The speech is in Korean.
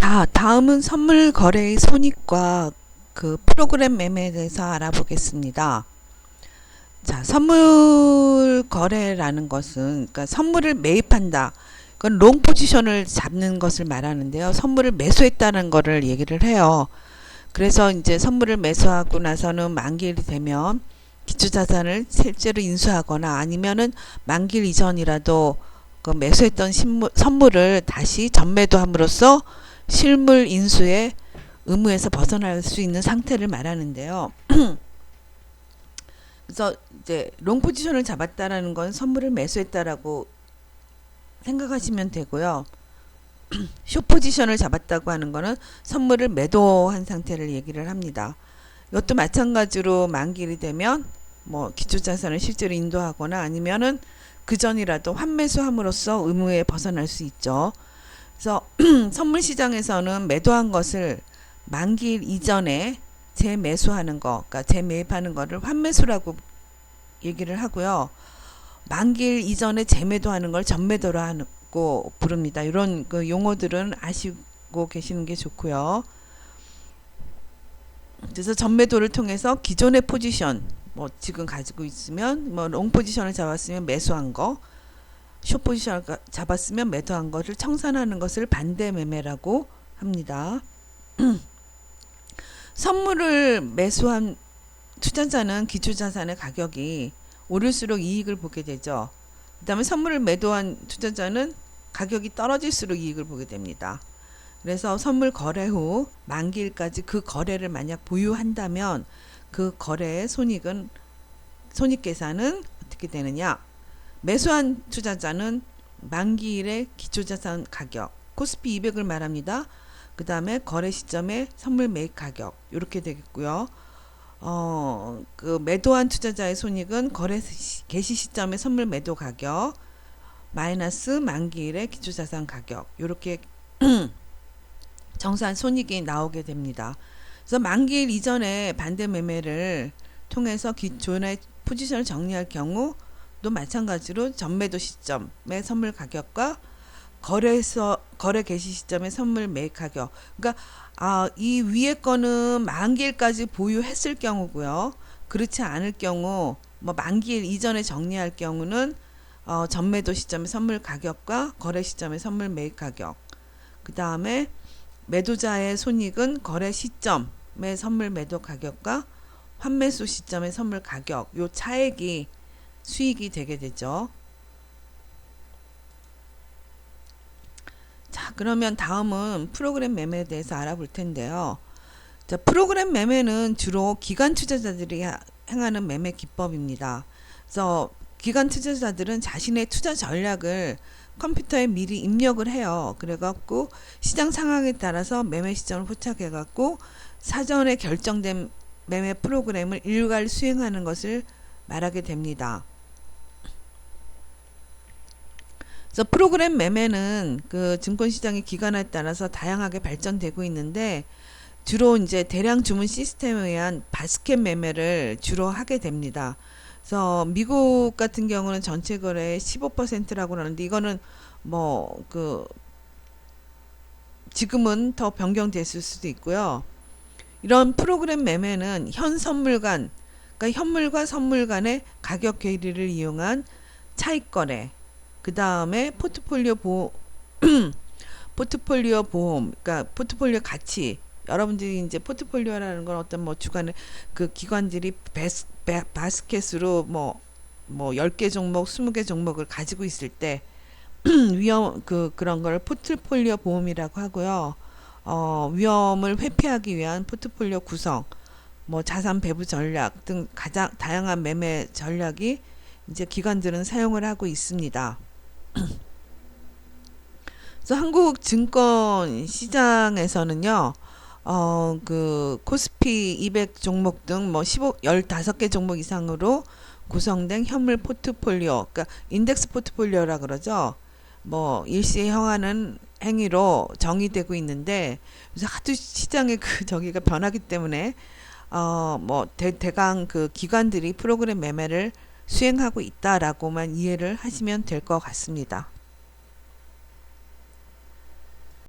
자, 다음은 선물 거래의 손익과 그 프로그램 매매에 대해서 알아보겠습니다. 자, 선물 거래라는 것은 그러니까 선물을 매입한다. 그건 롱 포지션을 잡는 것을 말하는데요. 선물을 매수했다는 거를 얘기를 해요. 그래서 이제 선물을 매수하고 나서는 만기일이 되면 기초자산을 실제로 인수하거나 아니면은 만기일 이전이라도 그 매수했던 신물, 선물을 다시 전매도함으로써 실물 인수의 의무에서 벗어날 수 있는 상태를 말하는데요. 그래서 이제 롱 포지션을 잡았다라는 건 선물을 매수했다라고 생각하시면 되고요. 쇼 포지션을 잡았다고 하는 거는 선물을 매도한 상태를 얘기를 합니다. 이것도 마찬가지로 만기일이 되면 뭐 기초자산을 실제로 인도하거나 아니면은 그 전이라도 환매수함으로써 의무에 벗어날 수 있죠. 그래서 선물 시장에서는 매도한 것을 만기일 이전에 재매수하는 거, 그러니까 재매입하는 거를 환매수라고 얘기를 하고요. 만기일 이전에 재매도하는 걸 전매도로 하고 부릅니다. 이런 그 용어들은 아시고 계시는 게 좋고요. 그래서 전매도를 통해서 기존의 포지션, 뭐 지금 가지고 있으면 뭐 롱 포지션을 잡았으면 매수한 거, 숏 포지션을 가- 잡았으면 매도한 것을 청산하는 것을 반대 매매라고 합니다. 선물을 매수한 투자자는 기초자산의 가격이 오를수록 이익을 보게 되죠. 그 다음에 선물을 매도한 투자자는 가격이 떨어질수록 이익을 보게 됩니다. 그래서 선물 거래 후 만기일까지 그 거래를 만약 보유한다면 그 거래의 손익은 손익 계산은 어떻게 되느냐? 매수한 투자자는 만기일의 기초자산 가격 코스피 200을 말합니다. 그 다음에 거래 시점의 선물 매입 가격 이렇게 되겠고요. 어, 그 매도한 투자자의 손익은 거래 시- 개시 시점의 선물 매도 가격 마이너스 만기일의 기초자산 가격 이렇게 정산 손익이 나오게 됩니다. 그래서 만기일 이전에 반대 매매를 통해서 기존의 포지션을 정리할 경우 또 마찬가지로 전매도 시점의 선물 가격과 거래서 거래 개시 시점의 선물 매입 가격. 그러니까 아, 이 위에 거는 만기일까지 보유했을 경우고요. 그렇지 않을 경우 뭐 만기일 이전에 정리할 경우는 어, 전매도 시점의 선물 가격과 거래 시점의 선물 매입 가격. 그 다음에 매도자의 손익은 거래 시점의 선물 매도 가격과 환매수 시점의 선물 가격. 요 차액이 수익이 되게 되죠. 자, 그러면 다음은 프로그램 매매에 대해서 알아볼 텐데요. 자, 프로그램 매매는 주로 기관 투자자들이 하- 행하는 매매 기법입니다. 그래서 기관 투자자들은 자신의 투자 전략을 컴퓨터에 미리 입력을 해요. 그래갖고 시장 상황에 따라서 매매 시점을 포착해갖고 사전에 결정된 매매 프로그램을 일괄 수행하는 것을 말하게 됩니다. 그래서 프로그램 매매는 그 증권 시장의 기관에 따라서 다양하게 발전되고 있는데 주로 이제 대량 주문 시스템에 의한 바스켓 매매를 주로 하게 됩니다. 그래서 미국 같은 경우는 전체 거래의 15%라고 하는데 이거는 뭐 그 지금은 더 변경됐을 수도 있고요. 이런 프로그램 매매는 현 선물간 그러니까 현물과 선물 간의 가격 괴리를 이용한 차익 거래 그 다음에 포트폴리오 보호, 포트폴리오 보험, 그러니까 포트폴리오 가치. 여러분들이 이제 포트폴리오라는 건 어떤 뭐 주간에 그 기관들이 베스, 베, 바스켓으로 뭐, 뭐 10개 종목, 20개 종목을 가지고 있을 때 위험, 그, 그런 걸 포트폴리오 보험이라고 하고요. 어, 위험을 회피하기 위한 포트폴리오 구성, 뭐 자산 배분 전략 등 가장 다양한 매매 전략이 이제 기관들은 사용을 하고 있습니다. 그래서 한국 증권 시장에서는요, 어, 그, 코스피 200 종목 등 뭐 15, 15개 종목 이상으로 구성된 현물 포트폴리오, 그러니까 인덱스 포트폴리오라 그러죠. 뭐, 일시에 형하는 행위로 정의되고 있는데, 그래서 하도 시장의 그 저기가 변하기 때문에, 어, 뭐, 대, 대강 그 기관들이 프로그램 매매를 수행하고 있다라고만 이해를 하시면 될 것 같습니다.